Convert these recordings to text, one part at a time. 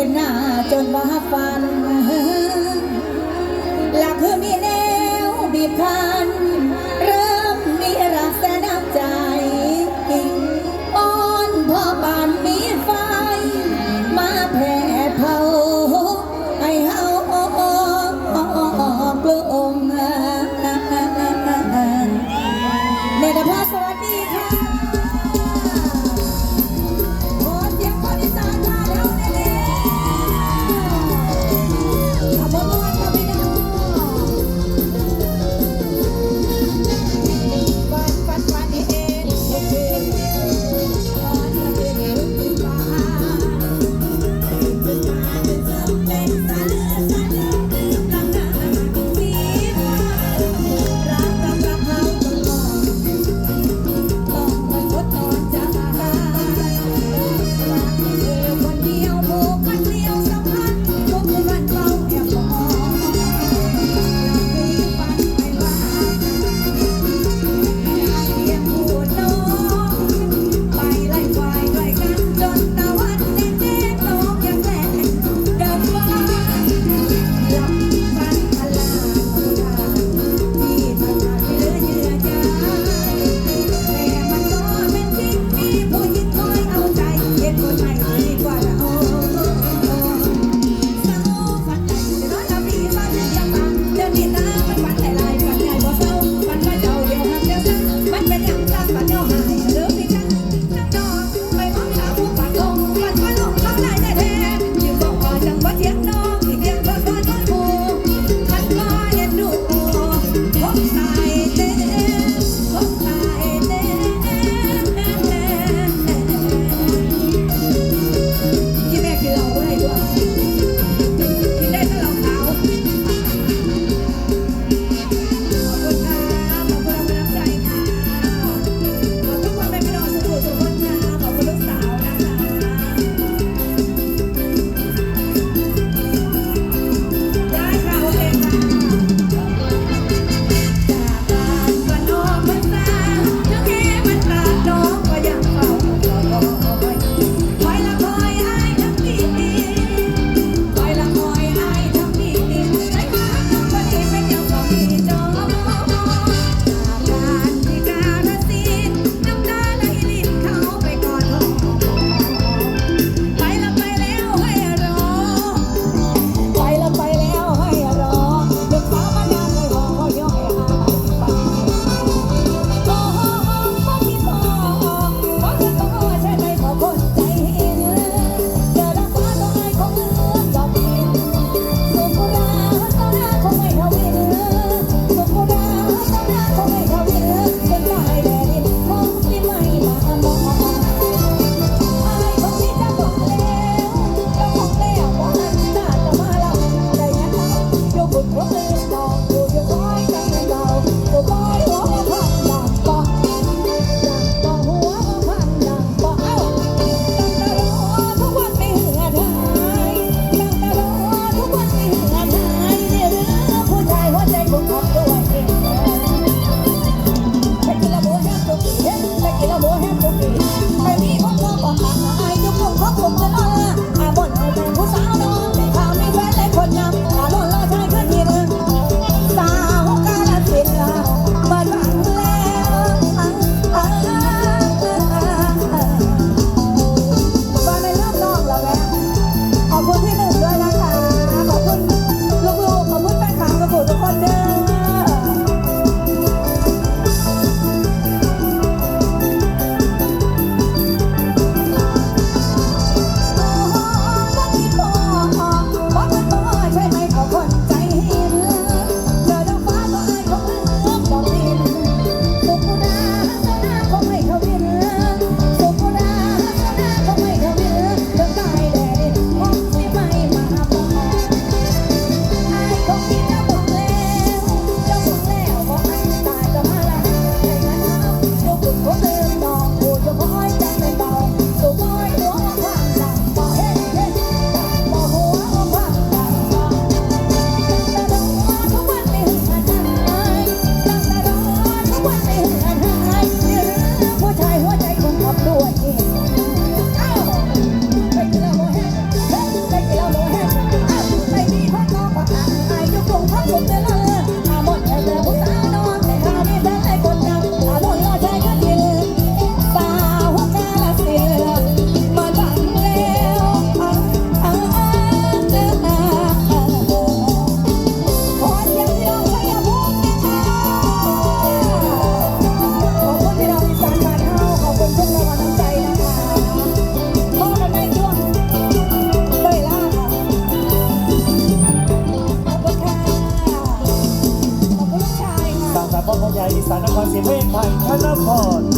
ห็นหน้าจนว่าฟันหลักคือมีแนวบีบคัน ก็ใช่หาดีกว่าจะา Cause it ain't my telephone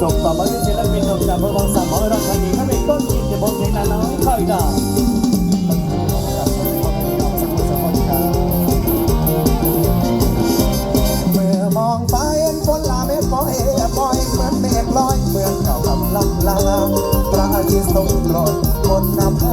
ศพต่อมาด้วยศิลปินดวงจากพระวังสามหอยรักคดีให้เป็นต้นจิตจะบอกเสียนาน้อยคอยดาวมองไปเห็ฝนลาเม็ดปอยปอยเหมือนเมฆลอยเมืองเก่ากำลังลาพระอาทิตย์ทรงกรดบนน้ำโพ